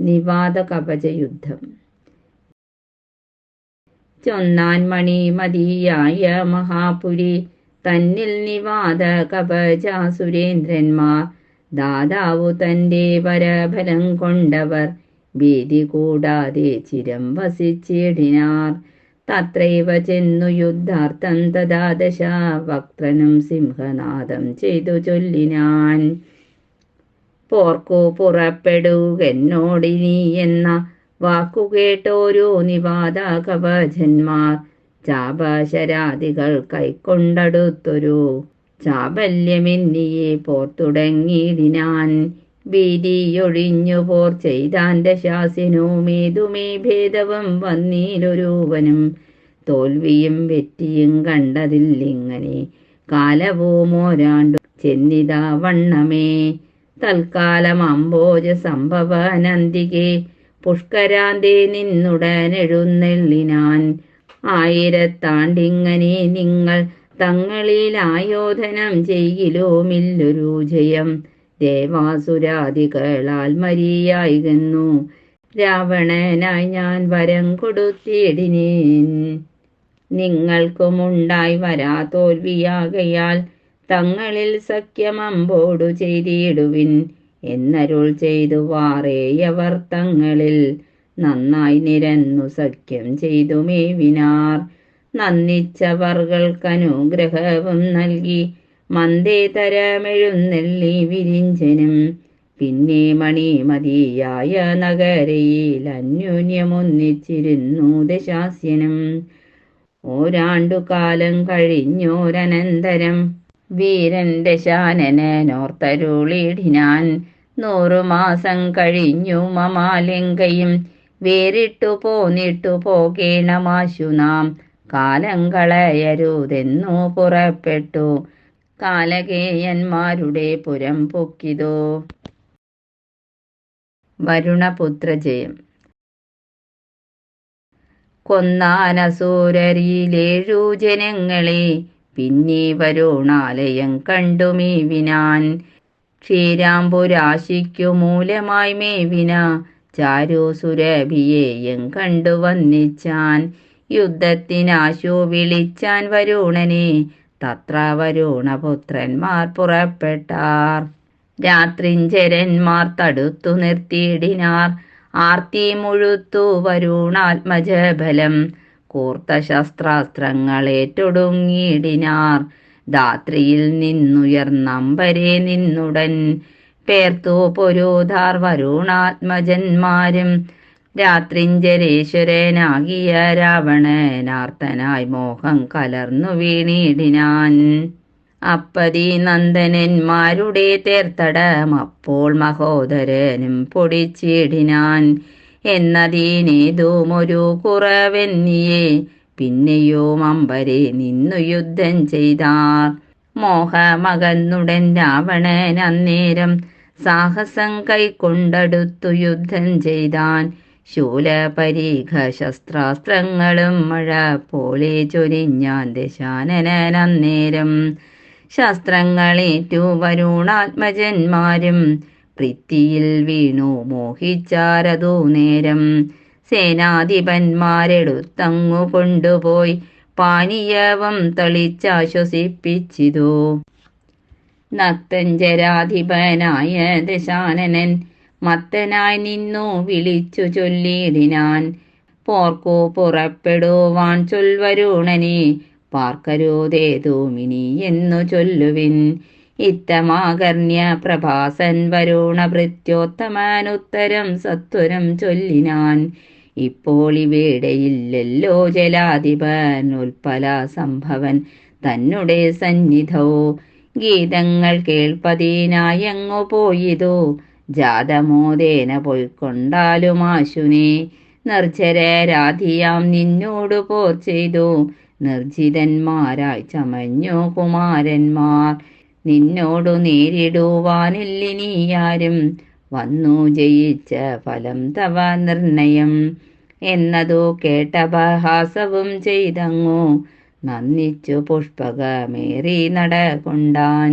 നിവാത കവചയുദ്ധം ചൊന്നാൻ മണി മതിയായ മഹാപുരി തന്നിൽ നിവാദ കവച സുരേന്ദ്രന്മാർ ദാതാവു തന്റെ പരഫലം കൊണ്ടവർ ഭീതി കൂടാതെ ചിരം വസിച്ചിടിനാർ. തത്രൈവ ചെന്നു യുദ്ധാർത്ഥം തഥാദശ വക്രനും സിംഹനാദം ചെയ്തു ചൊല്ലിനാൻ. പോർക്കു പുറപ്പെടുകെന്നോടിനി എന്ന വാക്കുകേട്ടോരോ നിവാദ കവചന്മാർ ചാപശരാദികൾ കൈക്കൊണ്ടടുത്തൊരു ചാബല്യമെന്നിയെ പോർ തുടങ്ങിയിടിനാൻ ഭീതിയൊഴിഞ്ഞു പോർ ചെയ്താന്റെ ശാസിനോമേതുമേ ഭേദവും വന്നീലൊരുവനും. തോൽവിയും വെറ്റിയും കണ്ടതില്ലിങ്ങനെ കാലവുമോരാണ്ടു ചെന്നിതാ വണ്ണമേ. തൽക്കാലം അംബോജ സംഭവനന്തികെ. പുഷ്കരാന്തേ നിന്നുടനെഴുന്നള്ളിനാൻ ആയിരത്താണ്ടിങ്ങനെ നിങ്ങൾ തങ്ങളിൽ ആയോധനം ചെയ്യലോമില്ലൊരു ജയം. ദേവാസുരാദികളാൽ മരിയായിരുന്നു രാവണനായി ഞാൻ വരം കൊടുത്തിടിനേൻ. നിങ്ങൾക്കുമുണ്ടായി വരാ തോൽവിയാകയാൽ തങ്ങളിൽ സഖ്യമമ്പോടു ചെയ്തിടുവിൻ എന്നരുൾ ചെയ്തു വാറേയവർ തങ്ങളിൽ. നന്നായി നിരന്നു സഖ്യം ചെയ്തു മേവിനാർ. നന്ദിച്ചവർകൾക്കനുഗ്രഹവും നൽകി. മന്ദേതരമെഴുന്നള്ളി വിരിഞ്ചനും. പിന്നെ മണിമതിയായ നഗരയിൽ അന്യോന്യമൊന്നിച്ചിരുന്നു ദശാസ്യനും. ഓരാണ്ടുകാലം കഴിഞ്ഞോരനന്തരം വീരൻ ശാനനോർത്തരുളിടിനാൻ നൂറു മാസം കഴിഞ്ഞു മമാലിംഗയും. വേറിട്ടു പോന്നിട്ടു പോകേണമാശു നാം. കാലം കളയരുതെന്നു പുറപ്പെട്ടു. കാലകേയന്മാരുടെ പുരം പൊക്കിതോ. വരുണപുത്രജയം കൊന്നാനസൂരരിയിലേഴു ജനങ്ങളെ പിന്നെ വരുണാലയം കണ്ടു മേവിനാൻ ക്ഷീരാംബുരാശിക്കു മൂലമായി മേവിന. ചാരു സുരഭിയെയും കണ്ടു വന്നിച്ചാൻ. യുദ്ധത്തിനാശു വിളിച്ചാൻ വരുണനെ. തത്ര വരുണപുത്രന്മാർ പുറപ്പെട്ടാർ. രാത്രിഞ്ചരന്മാർ തടുത്തു നിർത്തിയിടിനാർ. ആർത്തി മുഴുത്തു വരുണാത്മജബലം. കൂർത്ത ശസ്ത്രാസ്ത്രങ്ങൾ ഏറ്റൊടുങ്ങിയിടിനാർ. ധാത്രിയിൽ നിന്നുയർന്നമ്പരെ നിന്നുടൻ പേർത്തു പൊരുധാർ വരുണാത്മജന്മാരും. രാത്രിഞ്ചരേശ്വരനാകിയ രാവണനാർത്തനായി മോഹം കലർന്നു വീണിടിനാൻ. അപ്പതി നന്ദനന്മാരുടെ തേർത്തടം അപ്പോൾ മഹോദരനും പൊടിച്ചിടിനാൻ. എന്നതീനേതും കുറവെന്നിയേ കുറവെന്നിയെ പിന്നെയും അമ്പരെ നിന്നു യുദ്ധം ചെയ്താർ. മോഹമകന്നുടൻ രാവണൻ അന്നേരം സാഹസം കൈക്കൊണ്ടടുത്തു യുദ്ധം ചെയ്താൻ. ശൂലപരീഘ ശസ്ത്രാസ്ത്രങ്ങളും മഴ പോലെ ചൊരിഞ്ഞാൻ ദശാനനൻ അന്നേരം ശസ്ത്രങ്ങളേറ്റു വരുണാത്മജന്മാരും പ്രീത്തിയിൽ വീണു മോഹിച്ചാരതു നേരം. സേനാധിപന്മാരെടുത്തങ്ങു കൊണ്ടുപോയി പാനീയവം തളിച്ചാശ്വസിപ്പിച്ചിതു. നത്തഞ്ചരാധിപനായ ദശാനനൻ മത്തനായി നിന്നു വിളിച്ചു ചൊല്ലിയിടിനാൻ പോർക്കു പുറപ്പെടുവാൻ ചൊൽവരുണനെ പാർക്കരുതേതുമിനി എന്നു ചൊല്ലുവിൻ. ഇത്തമാകർണ്യ പ്രഭാസൻ വരുണ ഭൃത്യോത്തമാനുത്തരം സത്വരം ചൊല്ലിനാൻ. ഇപ്പോൾ ഇവിടെയില്ലല്ലോ ജലാധിപൻ ഉൽപ്പല സംഭവൻ തന്നെ സന്നിധോ. ഗീതങ്ങൾ കേൾപ്പതിനായങ്ങു പോയിതോ. ജാതമോദേന പൊയ്ക്കൊണ്ടാലുമാശുനെ നിർജരാധിയാം നിന്നോടു പോർ ചെയ്തു. നിർജിതന്മാരായി ചമഞ്ഞു കുമാരന്മാർ. നിന്നോടു നേരിടുവാനില്ലിനിയാരും. വന്നു ജയിച്ച ഫലം തവ നിർണയം. എന്നതു കേട്ടപഹാസവും ചെയ്തങ്ങു. നന്ദിച്ചു പുഷ്പകമേറി നടകൊണ്ടാൻ.